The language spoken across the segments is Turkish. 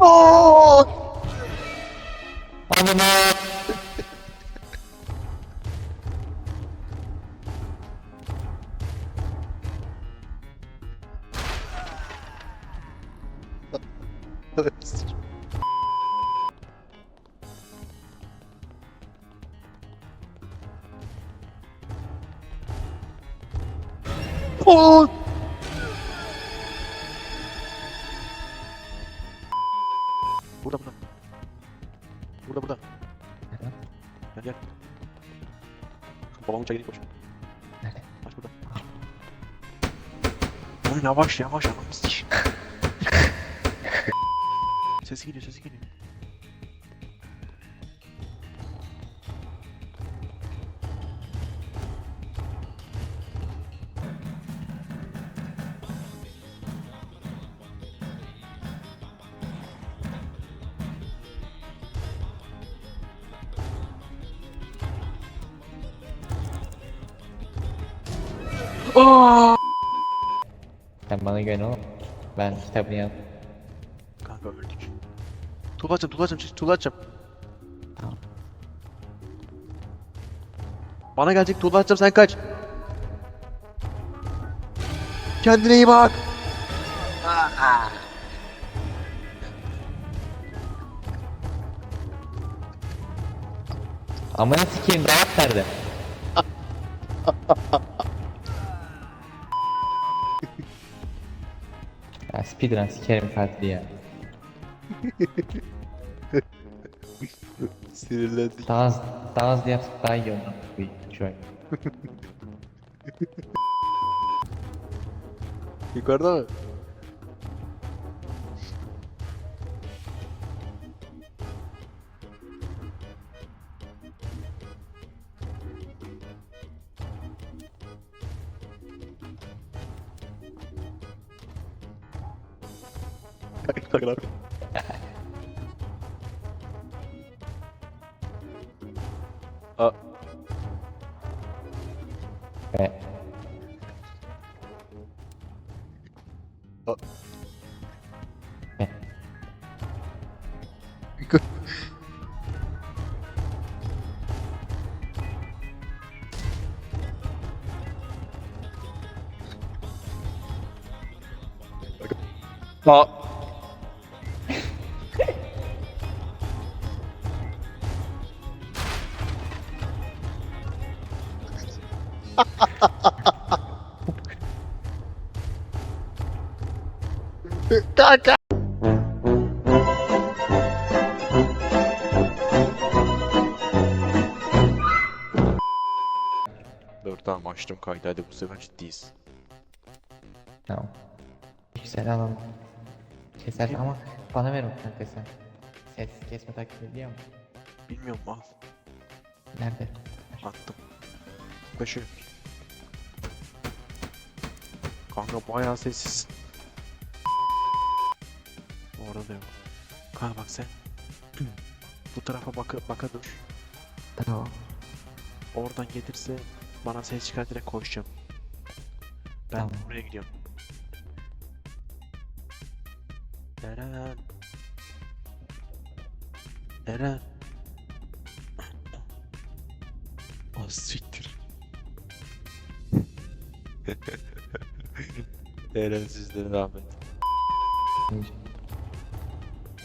Lord! I'm a! Oh! Burada burada. Burada burada. Gel gel. Babamın uçağa gidip koş. Nerede? Aç burada. Oğlum yavaş yavaş yavaş. Sik. sesi geliyor sesi geliyor. Aa! Sen bana güven oğlum. Ben kitabını yaz. Kanka öldük. Tuğla açacağım, tuğla açacağım, tuğla açacağım. Tamam. Bana gelecek tuğla açacağım, sen kaç. Kendine iyi bak. Amına sikeyim dayak nerede? speedrun sikerim katili ya. Sinirlendik. Daha az, daha hızlı yapsak daha iyi olur. Bu şu an. Yukarıda mı? Bakın abi. Aa, Ve aa. ve Aa. Kanka. Tamam açtım kaydı hadi bu sefer ciddiyiz. tamam. Güzel alalım. Keser ama bana ver o kanka sen. Ses kesme takip ediyor mu? Bilmiyorum al. Nerede? Attım. Kaşı. Kanka bayağı sessiz. Orada da yok. Kanka bak sen. Bu tarafa baka, baka dur. Tamam. Oradan gelirse bana ses çıkar direkt koşacağım. Ben Tamam. buraya gidiyorum. Eren. Eren. Ah siktir. Eren sizlere rahmet.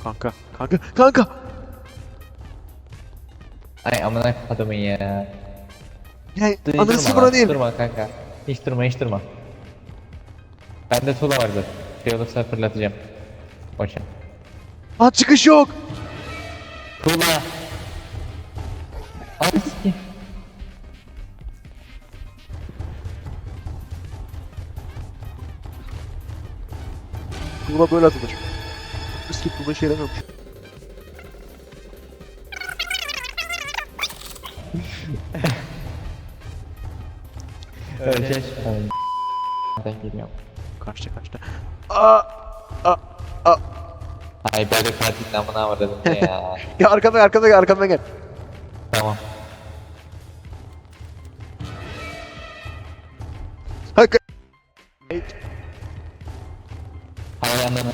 Kanka, kanka, kanka! Ay amına adamın ya. Ya Dur, anası durma buna lan, değil. Durma kanka. Hiç durma hiç durma. Bende tuğla vardı. Şey olursa fırlatacağım. Boşa. Ha çıkış yok. Tuğla. Ay sikeyim. Tuğla böyle atılır. Biskit tuğla işe yaramıyormuş. Öleceğiz. Öyle. Ben geliyorum. Kaçta kaçta. Aa! Aa! Aa! Ay böyle katilin amına var dedim ya. Ya arkamdan arkamdan gel arkamdan gel. tamam. Hak. Hay ananı.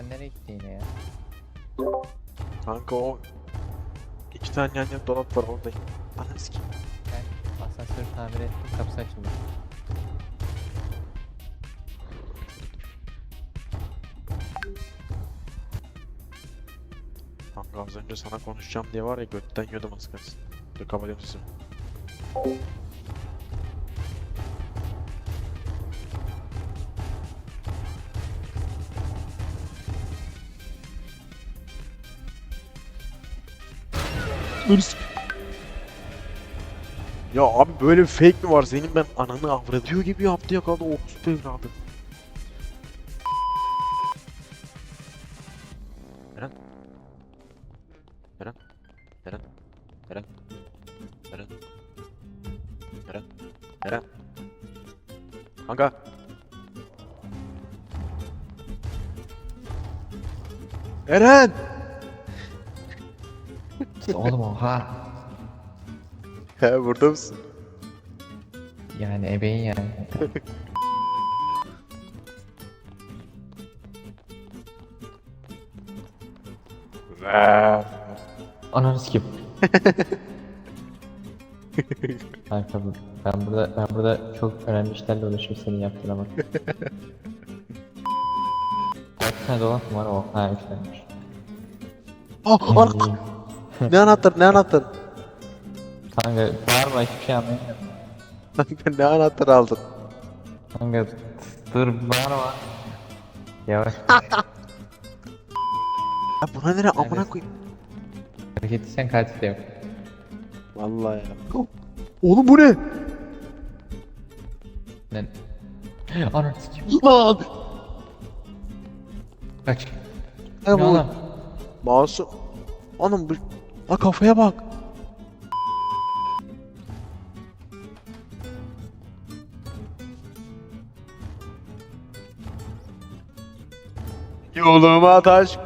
sen nereye gitti yine ya? Kanka o iki tane yan yana dolap var orada. Bana sikim. Ben asansörü tamir ettim kapısı açıldı. Kanka az önce sana konuşacağım diye var ya götten yiyordum az kalsın. Dur kapatıyorum sesimi. Sik- Ya abi böyle bir fake mi var? Senin ben ananı avradıyor gibi yaptı ya kaldı o evladı. Eren. Eren. Eren. Eren. Eren. Eren. Eren. Kanka. Eren. Oğlum oha. He burada mısın? Yani ebeğin yani. Ananı sikeyim. Kanka bu- ben burada ben burada çok önemli işlerle uğraşıyorum senin yaptığın ama. Kaç tane dolap mı var o? Ha 3 tanemiş. Ah, ne anahtar ne anahtar? Kanka bağırma hiçbir şey anlayamıyorum. Kanka ne anahtar aldın? Kanka dur bağırma. Yavaş. Ya buna nere amına koyayım? Hareket etsen katil yok. Vallahi ya. Oğlum bu ne? Ne? Ananı sikeyim. Lan! Kaç. Ne bu? oğlum? Masum. Oğlum bu... La kafaya bak. Yoluma taş.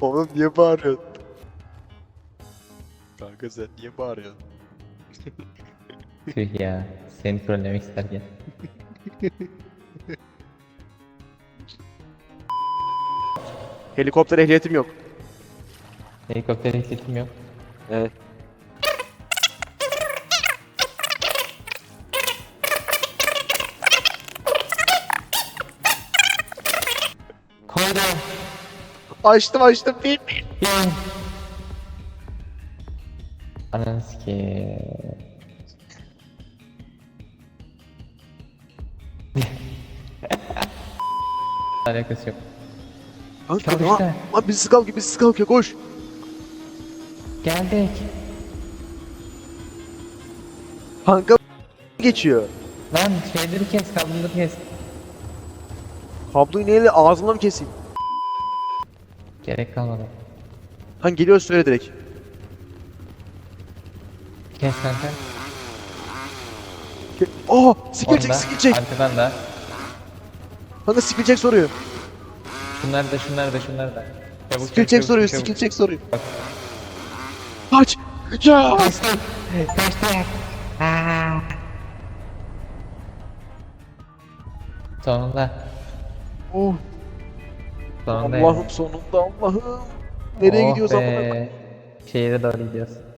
Oğlum niye bağırıyorsun? Kanka sen niye bağırıyorsun? Tüh ya. Seni trollemek isterken. Helikopter ehliyetim yok. Helikopter ehliyetim yok. Evet. Koydum. Açtım açtım bip. Yan. Ananı sikeyim. Alakası yok. Kanka lan, işte. lan birisi kalkıyor birisi kalkıyor koş. Geldik. Kanka geçiyor. Lan şeyleri kes, kabloları kes. Kabloyu neyle ağzına mı keseyim? Gerek kalmadı. Hani geliyor söyle direkt. Kes kanka. Ke- Oh! Skill check Onda, skill check. Arkadan da. Kanka skill check soruyor. Şunlar da şunlar da şunlar da. Çabuk çabuk, soruyor check soruyor. Kaç! Ya! Kaçtı. Kaçtı. Sonunda. Oh! Sonunda. Allah'ım sonunda Allah'ım. Nereye Oh gidiyoruz amına be. Şehire doğru gidiyoruz.